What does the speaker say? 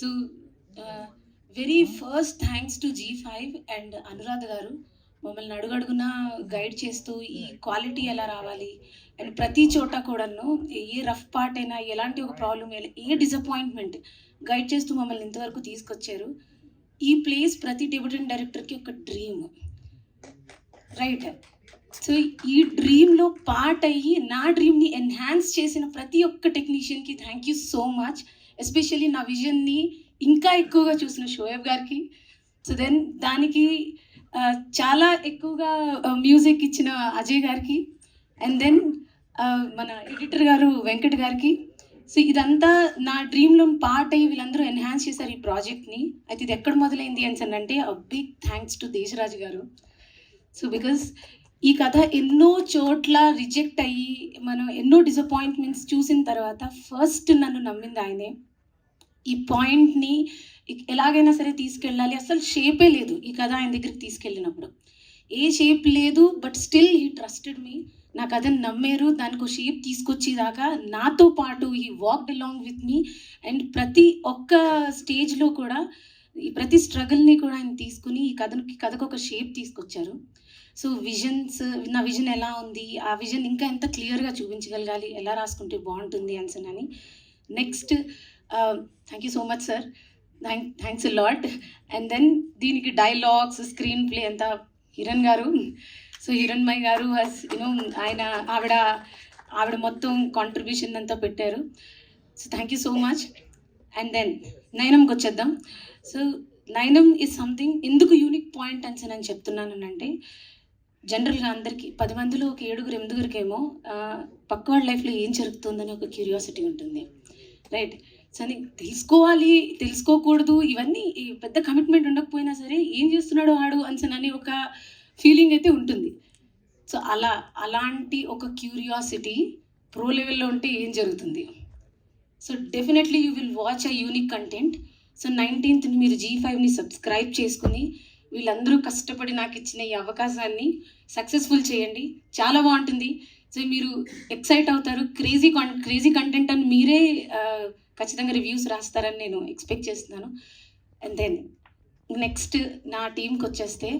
So very first thanks to Zee five and Anuradha గారు మమ్మల్ని అడుగడుగునా గైడ్ చేస్తూ ఈ క్వాలిటీ ఎలా రావాలి? అండ్ ప్రతి చోట కూడాను ఏ రఫ్ పార్ట్ అయినా ఎలాంటి ఒక ప్రాబ్లం ఏ డిసప్పాయింట్మెంట్ గైడ్ చేస్తూ మమ్మల్ని ఇంతవరకు తీసుకొచ్చారు. ఈ ప్లేస్ ప్రతి డెబ్యూటెంట్ డైరెక్టర్కి ఒక డ్రీమ్ రైట్ సో ఈ డ్రీమ్లో పార్ట్ అయ్యి నా డ్రీమ్ని ఎన్హాన్స్ చేసిన ప్రతి ఒక్క టెక్నీషియన్కి thank you so much especially నా విజన్ని ఇంకా ఎక్కువగా చూసిన షోయబ్ గారికి. సో దెన్ దానికి చాలా ఎక్కువగా మ్యూజిక్ ఇచ్చిన అజయ్ గారికి. అండ్ దెన్ మన ఎడిటర్ గారు వెంకట్ గారికి. సో ఇదంతా నా డ్రీమ్లో పార్ట్ అయ్యి వీళ్ళందరూ ఎన్హాన్స్ చేశారు ఈ ప్రాజెక్ట్ని అయితే ఇది ఎక్కడ మొదలైంది అని అంటే బిగ్ థ్యాంక్స్ టు దేశరాజు గారు. సో బికాస్ ఈ కథ ఎన్నో చోట్ల రిజెక్ట్ అయ్యి మనం ఎన్నో డిసప్పాయింట్మెంట్స్ చూసిన తర్వాత ఫస్ట్ నన్ను నమ్మింది ఆయనే. ఈ పాయింట్ని ఎలాగైనా సరే తీసుకెళ్ళాలి. అసలు షేపే లేదు ఈ కథ ఆయన దగ్గరికి తీసుకెళ్ళినప్పుడు. ఏ షేప్ లేదు but still he trusted me నా కథను నమ్మారు. దానికి ఒక షేప్ తీసుకొచ్చేదాకా నాతో పాటు ఈ walked along with me and ప్రతి ఒక్క స్టేజ్లో కూడా ఈ ప్రతి స్ట్రగుల్ని కూడా ఆయన తీసుకుని ఈ కథకి కథకు ఒక షేప్ తీసుకొచ్చారు. సో విజన్స్ నా విజన్ ఎలా ఉంది? ఆ విజన్ ఇంకా ఎంత క్లియర్గా చూపించగలగాలి? ఎలా రాసుకుంటే బాగుంటుంది? అని. Next thank you so much sir thank thanks lot and then దీనికి డైలాగ్స్ స్క్రీన్ ప్లే అంతా హిరణ్ గారు. సో హిరణ్మయ్ గారు హస్ యూనో ఆయన ఆవిడ ఆవిడ మొత్తం కాంట్రిబ్యూషన్ అంతా పెట్టారు. So thank you so much and then నయనంకి వచ్చేద్దాం. సో నయనం ఈజ్ సంథింగ్ ఎందుకు యూనిక్ పాయింట్ అని నేను చెప్తున్నాను అంటే జనరల్గా అందరికీ పది మందిలో ఒక ఏడుగురు ఎనిమిదిగురికేమో పక్క వాళ్ళ లైఫ్లో ఏం జరుగుతుందని ఒక క్యూరియాసిటీ ఉంటుంది. రైట్ సో అని తెలుసుకోవాలి తెలుసుకోకూడదు ఇవన్నీ ఈ పెద్ద కమిట్మెంట్ ఉండకపోయినా సరే ఏం చేస్తున్నాడు వాడు అని ఒక ఫీలింగ్ అయితే ఉంటుంది. సో అలా అలాంటి ఒక క్యూరియాసిటీ ప్రో లెవెల్లో ఉంటే ఏం జరుగుతుంది? So definitely you will watch a unique content so nineteenth మీరు జీ ఫైవ్ని సబ్స్క్రైబ్ చేసుకుని వీళ్ళందరూ కష్టపడి నాకు ఇచ్చిన ఈ అవకాశాన్ని సక్సెస్ఫుల్ చేయండి. చాలా బాగుంటుంది. సో మీరు ఎక్సైట్ అవుతారు. క్రేజీ కాన్ క్రేజీ కంటెంట్ అని మీరే ఖచ్చితంగా రివ్యూస్ రాస్తారని నేను ఎక్స్పెక్ట్ చేస్తున్నాను. అండ్ దెన్ నెక్స్ట్ నా టీంకి వచ్చేస్తే